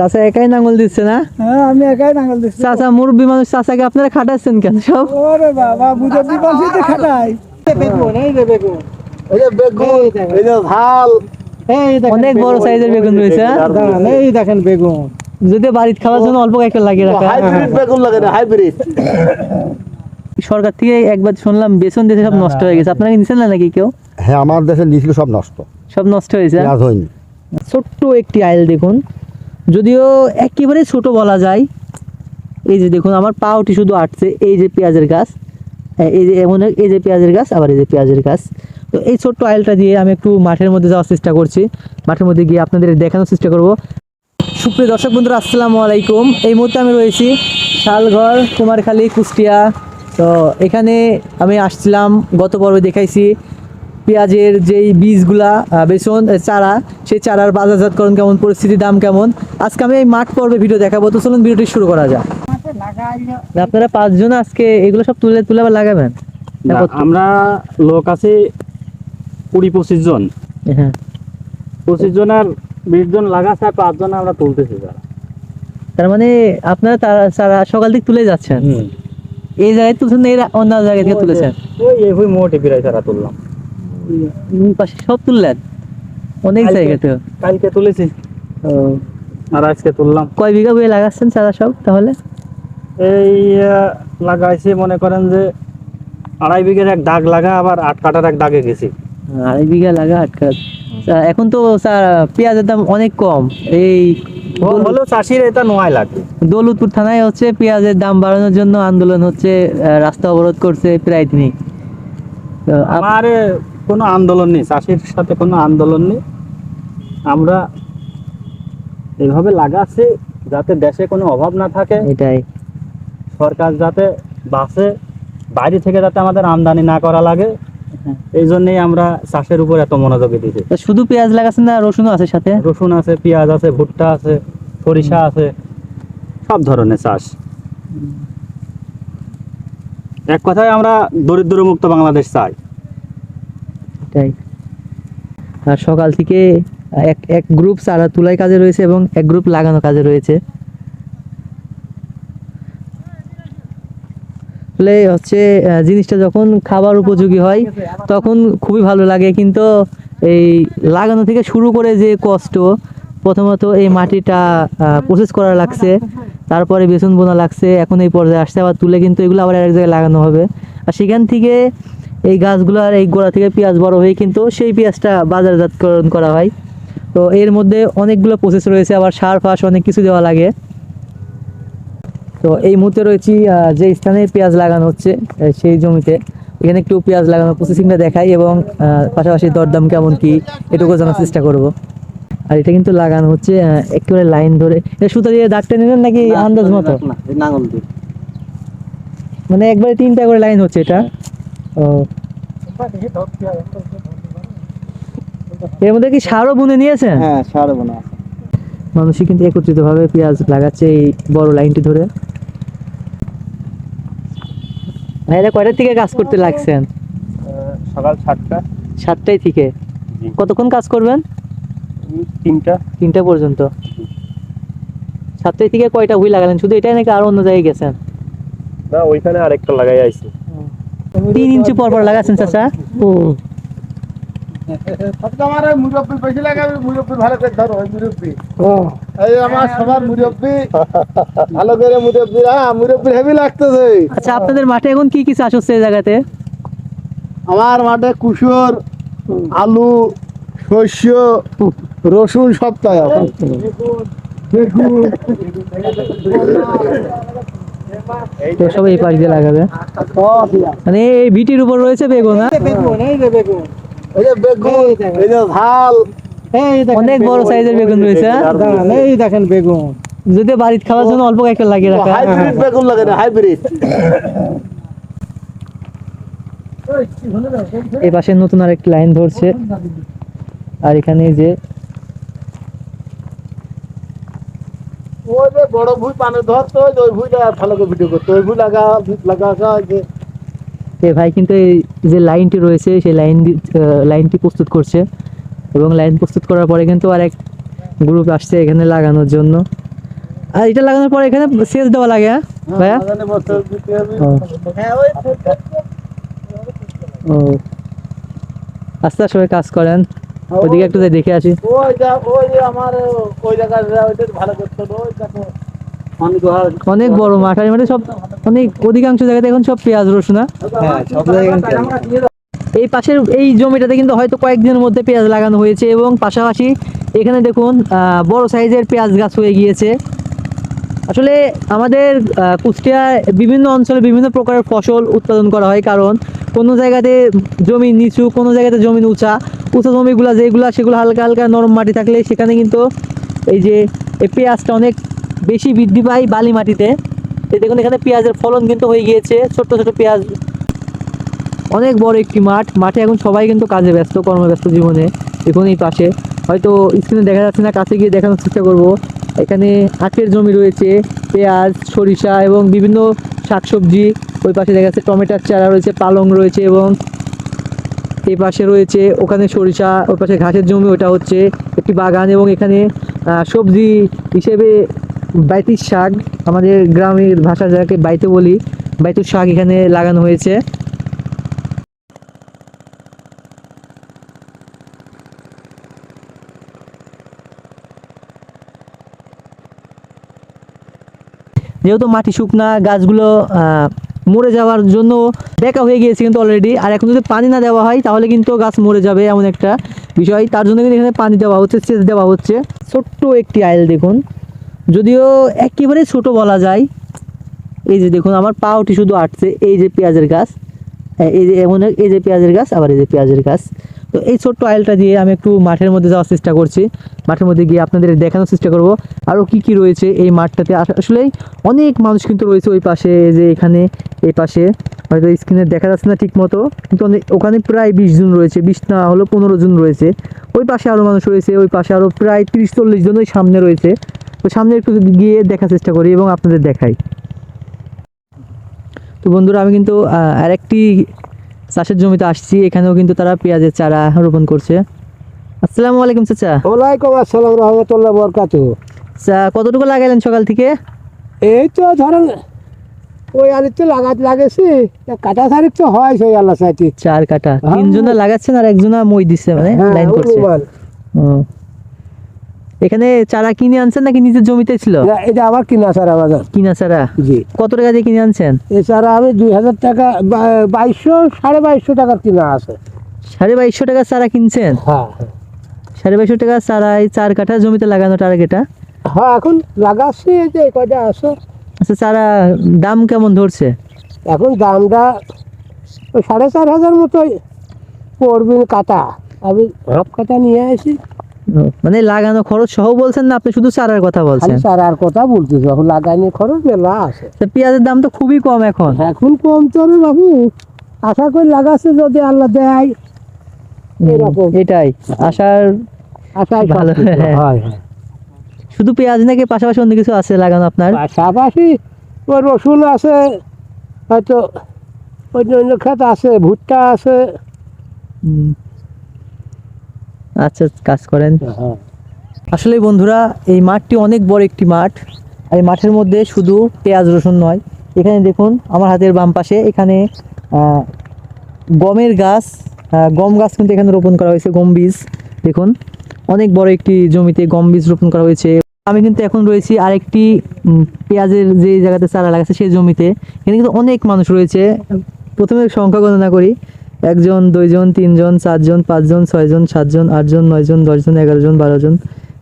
চাচা একাই নাঙ্গল দিচ্ছে না? হ্যাঁ আমি একাই নাঙ্গল দিচ্ছি। চাচা মুরব্বী মানুষ চাচাকে আপনারা খাটাচ্ছেন কেন সব? ওরে বাবা বুঝে খাটাই। বেগুন এই যে বেগুন। এই যে বেগুন এই যে ঝাল। এই দেখেন অনেক বড় সাইজের বেগুন রয়েছে হ্যাঁ? এই দেখেন বেগুন। যদি বাড়িতে খাওয়ার জন্য অল্প একটা লাগিয়ে রাখা হাইব্রিড বেগুন লাগে না হাইব্রিড। সরকার থেকে একবার শুনলাম বেসন দেশে সব নষ্ট হয়ে গেছে। আপনারা কি নিছেন না নাকি কেউ? হ্যাঁ আমার দেশে নিয়েছিল সব নষ্ট। সব নষ্ট হয়েছে হয়নি। ছোট্ট একটি আইল দেখুন। যদিও একেবারে ছোট বলা যায়। এই যে দেখুন আমার পাউটি শুধু আটছে এই যে পেঁয়াজের গাছ। হ্যাঁ, এই যে এমন এই যে পেঁয়াজের গাছ আবার এই যে পেঁয়াজের গাছ। তো এই ছোট্ট আইলটা দিয়ে আমি একটু মাঠের মধ্যে যাওয়ার চেষ্টা করছি। মাঠের মধ্যে গিয়ে আপনাদের দেখানোর চেষ্টা করব। সুপ্রিয় দর্শক বন্ধুরা আসসালামু আলাইকুম। এই মুহূর্তে আমি রয়েছি শালঘর কুমারখালী কুষ্টিয়া। তো এখানে আমি আসছিলাম গত পর্বে দেখাইছি পেঁয়াজের যেই বীজগুলা বেসন চারা সেই চারার বাজারজাতকরণ কেমন পরিস্থিতি দাম কেমন? আজকে আমি এই মাঠ পর্বে ভিডিও দেখাবো তো চলুন ভিডিওটি শুরু করা যাক। আপনারা পাঁচজন আজকে এগুলো সব তুলে তুলে আবার লাগাবেন? আমরা লোক আছে কুড়ি পঁচিশ জন। হ্যাঁ। পঁচিশ জন আর বিশ জন লাগাচ্ছে আর পাঁচ জন আমরা তুলতেছি যারা তার মানে আপনারা তারা- সকাল দিক তুলে যাচ্ছেন? এই জায়গায় তুলছেন এর অন্য জায়গা থেকে তুলেছেন? ওই মোটে প্রায় তারা তুললাম। পাশে সব তুললেন? অনেক কালকে- জায়গাতে কালকে তুলেছি। ও। আর আজকে তুললাম। কয় বিঘা লাগাচ্ছেন সব তাহলে? এই লাগাইছি মনে করেন যে আড়াই বিঘের এক দাগ লাগা আবার আট কাটার এক দাগে গেছি। আড়াই বিঘা লাগা আটকা এখন তো স্যার পেঁয়াজের দাম অনেক কম। এই হলেও চাষির এটা নয় লাগবে দৌলতপুর থানায় হচ্ছে পেঁয়াজের দাম বাড়ানোর জন্য আন্দোলন হচ্ছে রাস্তা অবরোধ করছে প্রায় দিনই। তো আমার কোনো আন্দোলন নেই চাষির সাথে কোনো আন্দোলন নেই। আমরা এইভাবে লাগাচ্ছি যাতে দেশে কোনো অভাব না থাকে। এটাই। সরকার যাতে বাসে বাইরে থেকে যাতে আমাদের আমদানি না করা লাগে। এই জন্যই আমরা চাষের উপর এত মনোযোগী দিতে শুধু পেঁয়াজ লাগাচ্ছেন না রসুনও আছে সাথে? রসুন আছে পেঁয়াজ আছে ভুট্টা আছে সরিষা আছে সব ধরনের চাষ। এক কথায় আমরা দরিদ্র মুক্ত বাংলাদেশ চাই। এটাই আর সকাল থেকে এক এক গ্রুপ চারা তুলাই কাজে রয়েছে এবং এক গ্রুপ লাগানো কাজে রয়েছে। আসলে হচ্ছে জিনিসটা যখন খাবার উপযোগী হয়, তখন খুবই ভালো লাগে। কিন্তু এই লাগানো থেকে শুরু করে যে কষ্ট, প্রথমত এই মাটিটা প্রসেস করা লাগছে, তারপরে বেসন বোনা লাগছে, এখন এই পর্যায়ে আসছে, আবার তুলে কিন্তু এগুলো আবার এক জায়গায় লাগানো হবে। আর সেখান থেকে এই গাছগুলো আর এই গোড়া থেকে পেঁয়াজ বড় হয়ে কিন্তু সেই পেঁয়াজটা বাজারজাতকরণ করা হয়। তো এর মধ্যে অনেকগুলো প্রসেস রয়েছে আবার সার ফাস অনেক কিছু দেওয়া লাগে। তো এই মুহূর্তে রয়েছি যে স্থানে পেঁয়াজ লাগানো হচ্ছে সেই জমিতে। এখানে একটু পেঁয়াজ লাগানোর প্রসেসিংটা দেখাই এবং পাশাপাশি দরদাম কেমন কি এটুকু জানার চেষ্টা করব। আর এটা কিন্তু লাগানো হচ্ছে একেবারে লাইন ধরে। এটা সুতা দিয়ে দাগটা নেবেন নাকি আন্দাজ মতো? মানে একবারে তিনটা করে লাইন হচ্ছে এটা। ও এর মধ্যে কি সারও বুনে নিয়েছেন? হ্যাঁ সার বোনা মানুষই কিন্তু একত্রিত ভাবে পেঁয়াজ লাগাচ্ছে এই বড় লাইনটি ধরে। ভাইরা কয়টার থেকে কাজ করতে লাগছেন? সকাল সাতটা। সাতটায় থেকে। কতক্ষণ কাজ করবেন? তিনটা। তিনটা পর্যন্ত। সাতটায় থেকে কয়টা হুই লাগালেন? শুধু এটাই নাকি আরও অন্য জায়গায় গেছেন? না ওইখানে আরেকটা লাগাই আইছি। তিন ইঞ্চি পর পর লাগাচ্ছেন চাচা? আমার ওই মুরব্বী বেশি লাগাবে মুরব্বী ভালো করে ধরো ওই মুরব্বী। এই আমার সবার মুরব্বী। ভালো করে মুরব্বী হ্যাঁ মুরব্বী হেভি লাগতেছে। আচ্ছা আপনাদের মাঠে এখন কি কি চাষ হচ্ছে এই জায়গাতে? আমার মাঠে কুসুর আলু শস্য রসুন সব তাই এখন। তো সব এই পাশ দিয়ে লাগাবে। মানে এই ভিটির উপর রয়েছে বেগুন হ্যাঁ? বেগুন এই যে বেগুন। এই যে বেগুন এই যে ঝাল। এই দেখেন অনেক বড় সাইজের বেগুন রয়েছে হ্যাঁ? এই দেখেন বেগুন। যদি বাড়িতে খাওয়ার জন্য অল্প একটা লাগিয়ে রাখা হাইব্রিড বেগুন লাগে না হাইব্রিড। এই পাশে নতুন আর একটা লাইন ধরছে। আর এখানে যে ওই যে বড় ভুই পানে ধরতো ওই ওই ভুইটা ভালো করে ভিডিও করতো ওই ভুই লাগা লাগা যে। এই ভাই কিন্তু এই যে লাইনটি রয়েছে সেই লাইন লাইনটি প্রস্তুত করছে। এবং লাইন প্রস্তুত করার পরে কিন্তু আর এক গ্রুপ আসছে এখানে লাগানোর জন্য। আর এটা লাগানোর পরে এখানে সেচ দেওয়া লাগে হ্যাঁ? ভাইয়া। ও। হ্যাঁ, ওই ও। আস্তে আস্তে সবাই কাজ করেন। ওদিকে একটু দেখে আসি। ওই যা ওই আমার ওই জায়গাটা ওইটা ভালো করতে ওই দেখো। অনেক বড় মাঠ আর মানে মাঠে সব অনেক অধিকাংশ জায়গাতে এখন সব পেঁয়াজ রসুন হ্যাঁ? এই পাশের এই জমিটাতে কিন্তু হয়তো কয়েকদিনের মধ্যে পেঁয়াজ লাগানো হয়েছে এবং পাশাপাশি এখানে দেখুন আহ, বড় সাইজের পেঁয়াজ গাছ হয়ে গিয়েছে। আসলে আমাদের আহ, কুষ্টিয়ায় বিভিন্ন অঞ্চলে বিভিন্ন প্রকারের ফসল উৎপাদন করা হয়। কারণ কোনো জায়গাতে জমি নিচু কোনো জায়গাতে জমি উঁচা। উঁচা জমিগুলো যেগুলো সেগুলো হালকা হালকা নরম মাটি থাকলে সেখানে কিন্তু এই যে এই পেঁয়াজটা অনেক বেশি বৃদ্ধি পায় বালি মাটিতে। এই দেখুন এখানে পেঁয়াজের ফলন কিন্তু হয়ে গিয়েছে। ছোট্ট ছোট পেঁয়াজ। অনেক বড় একটি মাঠ। মাঠে এখন সবাই কিন্তু কাজে ব্যস্ত কর্মব্যস্ত জীবনে। দেখুন এই পাশে। হয়তো স্ক্রিনে দেখা যাচ্ছে না কাছে গিয়ে দেখানোর চেষ্টা করব। এখানে আখের জমি রয়েছে, পেঁয়াজ, সরিষা এবং বিভিন্ন শাকসবজি। ওই পাশে দেখা যাচ্ছে টমেটোর চারা রয়েছে, পালং রয়েছে এবং এই পাশে রয়েছে ওখানে সরিষা, ওই পাশে ঘাসের জমি, ওটা হচ্ছে একটি বাগান এবং এখানে সবজি হিসেবে বাইতির শাক, আমাদের গ্রামের ভাষা যাকে বাইতে বলি, বাইতুর শাক এখানে লাগানো হয়েছে। যেহেতু মাটি শুকনা, গাছগুলো মরে যাওয়ার জন্য দেখা হয়ে গিয়েছে কিন্তু অলরেডি আর এখন যদি পানি না দেওয়া হয়, তাহলে কিন্তু গাছ মরে যাবে এমন একটা বিষয়। তার জন্য কিন্তু এখানে পানি দেওয়া হচ্ছে, সেচ দেওয়া হচ্ছে। ছোট্ট একটি আইল দেখুন। যদিও একেবারে ছোট বলা যায়। এই যে দেখুন, আমার পাওটি শুধু আটছে। এই যে পেঁয়াজের গাছ। এই যে এমন, এই যে পেঁয়াজের গাছ, আবার এই যে পেঁয়াজের গাছ। তো এই ছোট্ট আইলটা দিয়ে আমি একটু মাঠের মধ্যে যাওয়ার চেষ্টা করছি। মাঠের মধ্যে গিয়ে আপনাদের দেখানোর চেষ্টা করব। আরও কি কি রয়েছে এই মাঠটাতে? আসলেই অনেক মানুষ কিন্তু রয়েছে ওই পাশে যে এখানে, এই পাশে। হয়তো স্ক্রিনে দেখা যাচ্ছে না ঠিক মতো কিন্তু ওখানে প্রায় বিশ জন রয়েছে, বিশ না হলো পনেরো জন রয়েছে। ওই পাশে আরও মানুষ রয়েছে, ওই পাশে আরও প্রায় তিরিশ চল্লিশ জন ওই সামনে রয়েছে। তো সামনে একটু গিয়ে দেখার চেষ্টা করি এবং আপনাদের দেখাই। তো বন্ধুরা, আমি কিন্তু আরেকটি চাষের জমিতে আসছি এখানেও কিন্তু তারা পেঁয়াজের চারা রোপণ করছে। আসসালামু আলাইকুম চাচা। ওয়ালাইকুম আসসালাম রহমতুল্লাহ বরকাতু চা কতটুকু লাগাইলেন সকাল থেকে? এই তো ধরেন ওই আলির তো লাগাতে লাগেছি কাটা তারিখ তো হয় সেই আল্লাহ সাইটি চার কাটা। হ্যাঁ। তিনজনা লাগাচ্ছেন আর একজনা মই দিচ্ছে মানে লাইন করছে। এখানে চারা কিনে আনছেন নাকি নিজের জমিতে ছিল? এটা আবার কিনা চারা আমাদের কিনা চারা? জি। কত টাকা দিয়ে কিনে আনছেন? এছাড়া আমি দুই হাজার টাকা বাইশশো সাড়ে বাইশশো টাকার কিনা আছে। সাড়ে বাইশশো টাকা চারা কিনছেন? হ্যাঁ সাড়ে বাইশশো টাকা চারায় চার কাঠা জমিতে লাগানো টার্গেটা হ্যাঁ এখন লাগাচ্ছি এই যে কয়টা আছে। আচ্ছা চারা দাম কেমন ধরছে? এখন দামটা ওই সাড়ে চার হাজার মতোই। পড়বে কাটা। আমি হাফ কাটা নিয়ে আসি। মানে লাগানো খরচ সহ বলছেন না আপনি শুধু চারার কথা বলছেন? চার আর কথা বলতেছি এখন লাগাইনি খরচ মেলা আছে। পেঁয়াজের দাম তো খুবই কম এখন। এখন কম তো রে বাবু আশা করি লাগাচ্ছে যদি আল্লাহ দেয়। এটাই আসার আশায় ভালো, হ্যাঁ। হয়। হয় শুধু পেঁয়াজ নাকি পাশাপাশি অন্য কিছু আছে লাগানো আপনার? পাশাপাশি ওই রসুন আছে হয়তো অন্য অন্য ক্ষেত আছে ভুট্টা আছে। আচ্ছা কাজ করেন। হ্যাঁ আসলে বন্ধুরা এই মাঠটি অনেক বড় একটি মাঠ। আর এই মাঠের মধ্যে শুধু পেঁয়াজ রসুন নয়। এখানে দেখুন আমার হাতের বাম পাশে এখানে গমের গাছ গম গাছ কিন্তু এখানে রোপণ করা হয়েছে গম বীজ। দেখুন অনেক বড় একটি জমিতে গম বীজ রোপণ করা হয়েছে। আমি কিন্তু এখন রয়েছি আরেকটি পেঁয়াজের যে জায়গাতে চারা লাগাচ্ছে সেই জমিতে। এখানে কিন্তু অনেক মানুষ রয়েছে। প্রথমে সংখ্যা গণনা করি। একজন দুইজন তিনজন চারজন পাঁচজন ছয়জন সাতজন আটজন নয়জন দশজন এগারো জন বারো জন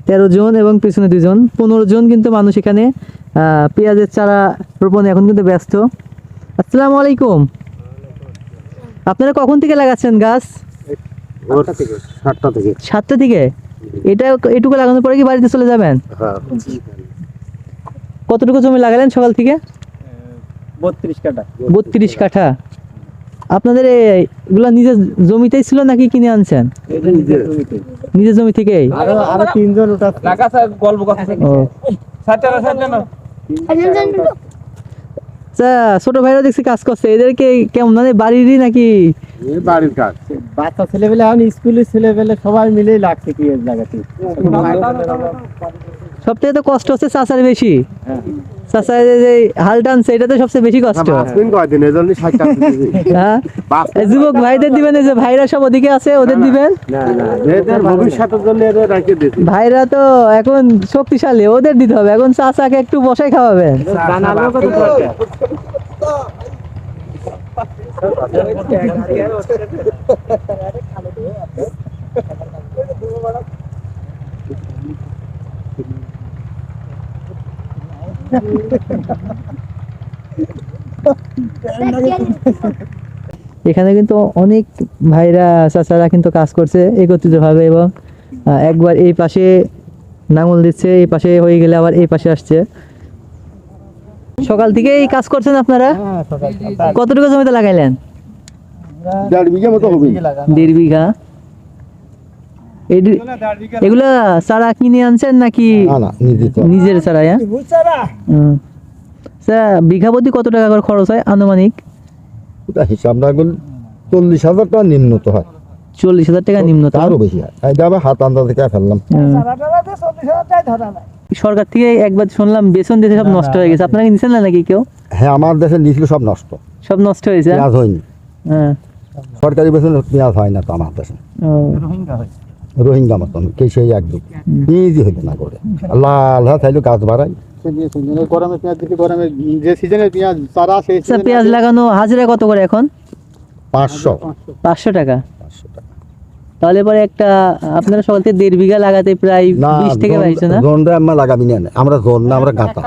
তেরো জন এবং পিছনে দুজন পনেরো জন কিন্তু মানুষ এখানে পেঁয়াজের চারা রোপণে এখন কিন্তু ব্যস্ত। আসসালামু আলাইকুম। আপনারা কখন থেকে লাগাচ্ছেন গাছ? সাতটা থেকে। সাতটা থেকে? এটা এটুকু লাগানোর পরে কি বাড়িতে চলে যাবেন? হ্যাঁ। কতটুকু জমি লাগালেন সকাল থেকে? বত্রিশ কাটা বত্রিশ কাঠা। আপনাদের এগুলা নিজের জমিতেই ছিল নাকি কিনে আনছেন? নিজের জমি থেকেই? আরও আরও তিনজন ওটা গল্প কথা আচ্ছা ছোট ভাইরা দেখছি কাজ করছে। এদেরকে কেমন মানে বাড়িরই নাকি? বাড়ির কাজ। বাচ্চা ছেলেবেলে এখন স্কুলের ছেলেবেলে সবাই মিলেই লাগছে পেঁয়াজ লাগাতে সব থেকে তো কষ্ট হচ্ছে চাষার বেশি। চাষার যে হাল টানছে এটা তো সবচেয়ে বেশি কষ্ট। হ্যাঁ? যুবক ভাইদের দিবেন যে ভাইরা সব ওদিকে আছে ওদের দিবেন? ভাইরা তো এখন শক্তিশালী ওদের দিতে হবে। এখন চাচাকে একটু বসাই খাওয়াবেন। এখানে কিন্তু অনেক ভাইরা চাচারা কিন্তু কাজ করছে একত্রিতভাবে এবং একবার এই পাশে নাঙল দিচ্ছে এই পাশে হয়ে গেলে আবার এই পাশে আসছে। সকাল থেকে এই কাজ করছেন আপনারা? কতটুকু জমিতে লাগাইলেন? দেড় বিঘা মতো হবে। দেড় বিঘা। এগুলা চারা কিনে আনছেন নাকি না না নিজে তো। নিজের চারা হ্যাঁ? স্যার বিঘা প্রতি কত টাকা করে খরচ হয় আনুমানিক? হিসাব না করলে চল্লিশ হাজার টাকা নিম্নত হয়। চল্লিশ হাজার টাকা নিম্নতম আরও বেশি হয়। আবার হাত আন্দাজ থেকে ফেললাম। সরকার থেকে একবার শুনলাম বেতন দিতে সব নষ্ট হয়ে গেছে। আপনারা কি নিছেন না নাকি কেউ? হ্যাঁ আমার দেশে নিয়েছিল সব নষ্ট। সব নষ্ট হয়েছে? পেঁয়াজ হয়নি। হ্যাঁ। সরকারি বেতন পেঁয়াজ হয় না তো আমার দেশে। ও, রোহিঙ্গা মতন কে সেই একদম। নিজে হইলে না করে। লাল হাত চাইলো গাছ বাড়াই। গরমে পেঁয়াজ দিতে গরমে যে সিজনে পেঁয়াজ চারা সেই পেঁয়াজ লাগানো হাজিরা কত করে এখন? পাঁচশো। পাঁচশো টাকা। পাঁচশো টাকা। তাহলে পরে একটা আপনারা সকাল থেকে দেড় বিঘা লাগাতে প্রায় বিশ থেকে বাইশ না? জোনটা আমরা লাগাবি না আমরা জোন না আমরা গাঁটা।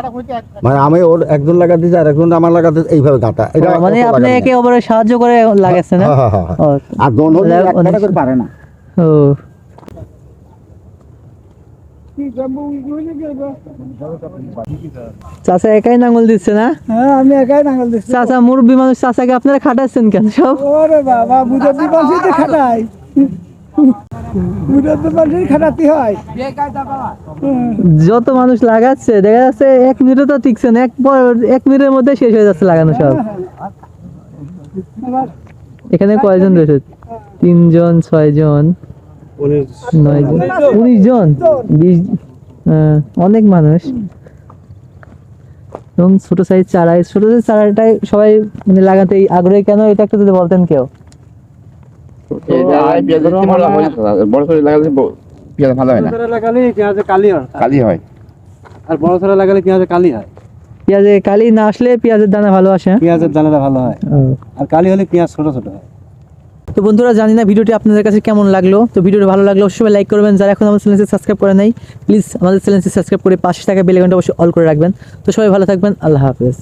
মানে আমি ওর একজন লাগাতে আর একজন আমার লাগাতে এইভাবে গাঁটা। এটা মানে আপনি একে না। অপরের সাহায্য করে লাগাচ্ছেন না? হ্যাঁ, হ্যাঁ, হ্যাঁ, হ্যাঁ। ও, আর জোন হলে পারে না। ও। চাচা একাই নাঙ্গল দিচ্ছে না? হ্যাঁ আমি একাই নাঙ্গল দিচ্ছি। চাচা মুরব্বী মানুষ চাচাকে আপনারা খাটাচ্ছেন কেন সব? ওরে বাবা তো খাটাই। যত মানুষ লাগাচ্ছে দেখা যাচ্ছে এক মিনিটও তো টিকছে না এক পর- এক মিনিটের মধ্যে শেষ হয়ে যাচ্ছে লাগানো সব। এখানে কয়জন রয়েছে? তিনজন ছয়জন। জন উনিশ জন। বিশ হ্যাঁ, অনেক মানুষ। এবং ছোট সাইজ চারা। ছোট সাইজ চারাটাই সবাই মানে লাগাতে আগ্রহী কেন? এটা একটু যদি বলতেন কেউ। বড় করে লাগালে পেঁয়াজ ভালো হয় না। লাগালে পেঁয়াজে কালি হয়। কালি হয়। আর বড় লাগালে পেঁয়াজে কালি হয়। পেঁয়াজে কালি না আসলে পেঁয়াজের দানা ভালো আসে? পেঁয়াজের দানাটা ভালো হয়। আর কালি হলে পেঁয়াজ ছোট ছোট হয়। তো বন্ধুরা, জানি না ভিডিওটি আপনাদের কাছে কেমন লাগল। তো ভিডিওটি ভালো লাগল অবশ্যই লাইক করবেন। যারা এখন আমাদের চ্যানেলটি সাবস্ক্রাইব করে নাই প্লিজ আমাদের চ্যানেলটি সাবস্ক্রাইব করে পাশে থাকা বেল আইকনটা অবশ্যই অল করে রাখবেন। তো সবাই ভালো থাকবেন। আল্লাহ হাফেজ।